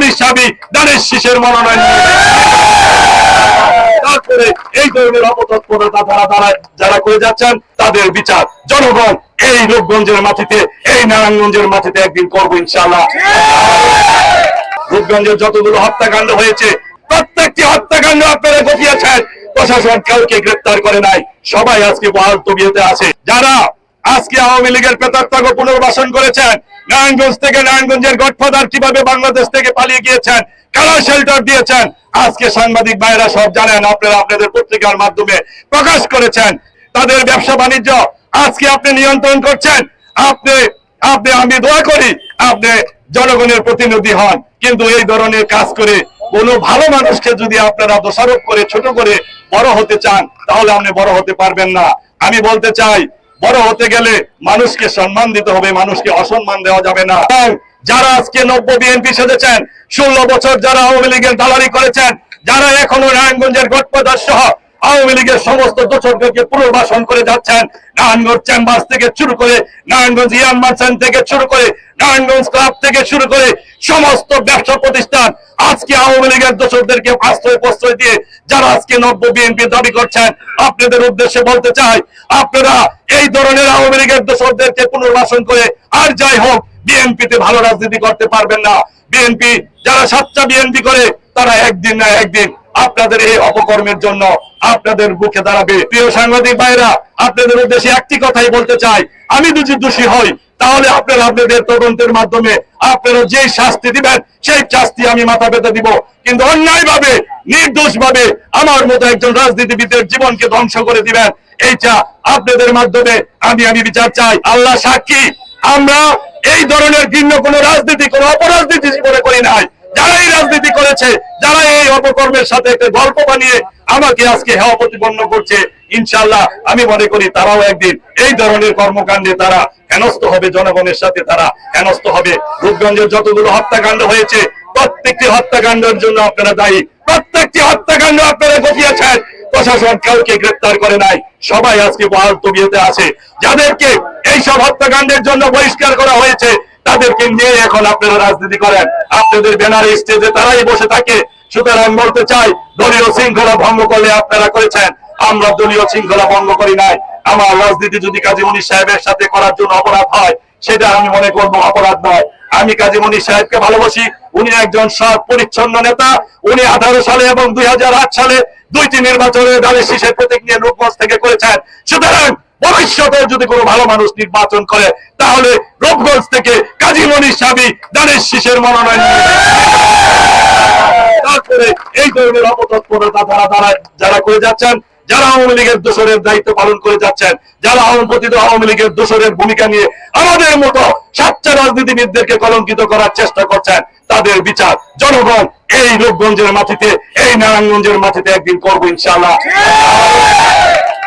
মনির দানের মনোনয়ন তারপরে এই ধরনের অপতৎপরতা তারা তারা যারা করে যাচ্ছেন, তাদের বিচার। জনগণ এই রূপগঞ্জের মাটিতে, এই নারায়ণগঞ্জের মাটিতে একদিন করব ইনশাআল্লাহ। রূপগঞ্জের যতগুলো হত্যাকাণ্ড হয়েছে, প্রত্যেকটি হত্যাকাণ্ড আপনারা ঘটিয়েছেন। প্রশাসন কাউকে গ্রেপ্তার করে নাই। সবাই আজকে বহাল তবিয়তে আছে। যারা আজকে আওয়ামী লীগের প্রেতাত্মাগ পুনর্বাসন করেছেন। নারায়ণগঞ্জ থেকে নারায়ণগঞ্জের গডফাদার কীভাবে বাংলাদেশ থেকে পালিয়ে গিয়েছেন, কারা শেল্টার দিয়েছেন, আজকে সাংবাদিক ভাইরা সব জানেন, আপনারা আপনাদের পত্রিকার মাধ্যমে প্রকাশ করেছেন। তাদের ব্যবসা বাণিজ্য আজকে আপনি নিয়ন্ত্রণ করছেন। আপনি আপনি, আমি দোয়া করি আপনি জনগণের প্রতিনিধি হন। কিন্তু এই ধরনের কাজ করে কোন ভালো মানুষকে যদি আপনারা দোষারোপ করে, ছোট করে বড় হতে চান, তাহলে আপনি বড় হতে পারবেন না। আমি বলতে চাই বড় হতে গেলে মানুষকে সম্মান দিতে হবে, মানুষকে অসম্মান দেওয়া যাবে না। যারা আজকে নব্য বিএনপি সেজেছেন, ষোলো বছর যারা আওয়ামী লীগের দালালি করেছেন, যারা এখনও নারায়ণগঞ্জের গটপদার সহ আওয়ামী লীগের সমস্ত দোষকদেরকে পুনর্বাসন করে যাচ্ছেন। নারায়ণগঞ্জ চেম্বার্স থেকে শুরু করে নারায়ণগঞ্জ ইয়ান মার্চেন্ট থেকে শুরু করে নারায়ণগঞ্জ ক্লাব থেকে শুরু করে সমস্ত ব্যবসা প্রতিষ্ঠান আজকে আওয়ামী লীগের দোষকদেরকে আশ্রয় প্রশ্রয় দিয়ে যারা আজকে নব্য বিএনপি দাবি করছেন, আপনাদের উদ্দেশ্যে বলতে চাই, আপনারা এই ধরনের আওয়ামী লীগের দোষকদেরকে পুনর্বাসন করে আর যাই হোক, বিএনপিতে ভালো রাজনীতি করতে পারবেন না। বিএনপি যারা সাতটা বিএনপি করে, তারা একদিন না একদিন আপনাদের এই অপকর্মের জন্য আপনাদের বুকে দাঁড়াবে। প্রিয় সাংবাদিক ভাইরা আপনাদের উদ্দেশ্যে একটি কথাই বলতে চাই। আমি যদি দোষী হই, তাহলে আপনারা আপনাদের তদন্তের মাধ্যমে আপনারা যে শাস্তি দিবেন, সেই শাস্তি আমি মাথা পেতে দিব। কিন্তু অন্যায় ভাবে নির্দোষ ভাবে আমার মতো একজন রাজনীতিবিদের জীবনকে ধ্বংস করে দিবেন, এইটা আপনাদের মাধ্যমে আমি আমি বিচার চাই। আল্লাহ সাক্ষী, আমরা এই ধরনের ভিন্ন কোন রাজনীতি, কোন অপরাজনীতি জীবনে করি নাই যারা এই করেছে যারা এই অপকর্মের সাথে একটা গল্প বানিয়ে আমাকে আজকে হেওয়া প্রতিপন্ন করছে ইনশাল্লাহ আমি মনে করি তারাও একদিন এই ধরনের কর্মকাণ্ডে তারা হেনস্থ হবে, জনগণের সাথে তারা হেনস্থ হবে। রূপগঞ্জের যতগুলো হত্যাকাণ্ড হয়েছে, প্রত্যেকটি হত্যাকাণ্ডের জন্য আপনারা দায়ী। প্রত্যেকটি হত্যাকাণ্ড আপনারা ঘটিয়েছেন। প্রশাসন কাউকে গ্রেপ্তার করে নাই। সবাই আজকে বহাল তবিয়তে আছে। যাদেরকে এইসব হত্যাকাণ্ডের জন্য বহিষ্কার করা হয়েছে তাদেরকে নিয়ে এখন আপনারা রাজনীতি করেন। আপনাদের ব্যানার স্টেজে তারাই বসে থাকে। সুতরাং বলতে চাই, দলীয় শৃঙ্খলা ভঙ্গ করলে আপনারা করেছেন। আমরা দলীয় শৃঙ্খলা ভঙ্গ করি নাই। আমার রাজনীতি যদি কাজী মনির সাহেবের সাথে করার জন্য অপরাধ হয়, সেটা আমি মনে করব অপরাধ নয়। আমি কাজী মনির সাহেবকে ভালোবাসি। উনি একজন সৎ, পরিচ্ছন্ন নেতা। উনি আঠারো সালে এবং দুই হাজার আট সালে দুইটি নির্বাচনে দলের শীষের প্রতীক নিয়ে রূপগঞ্জ থেকে করেছেন। সুতরাং ভবিষ্যতে যদি কোনো ভালো মানুষ নির্বাচন করে, তাহলে রূপগঞ্জ থেকে মনির সাবি মনোনয়ন তারপরে এই ধরনের অপতৎপরতা তারা তারা যারা করে যাচ্ছেন, যারা আওয়ামী লীগের দোষরের দায়িত্ব পালন করে যাচ্ছেন, যারা আওয়ামী লীগের দোষরের ভূমিকা নিয়ে আমাদের মতো সাচ্চা রাজনীতিবিদদেরকে কলঙ্কিত করার চেষ্টা করছেন, তাদের বিচার জনগণ এই রূপগঞ্জের মাটিতে, এই নারায়ণগঞ্জের মাটিতে একদিন করব ইনশাআল্লাহ।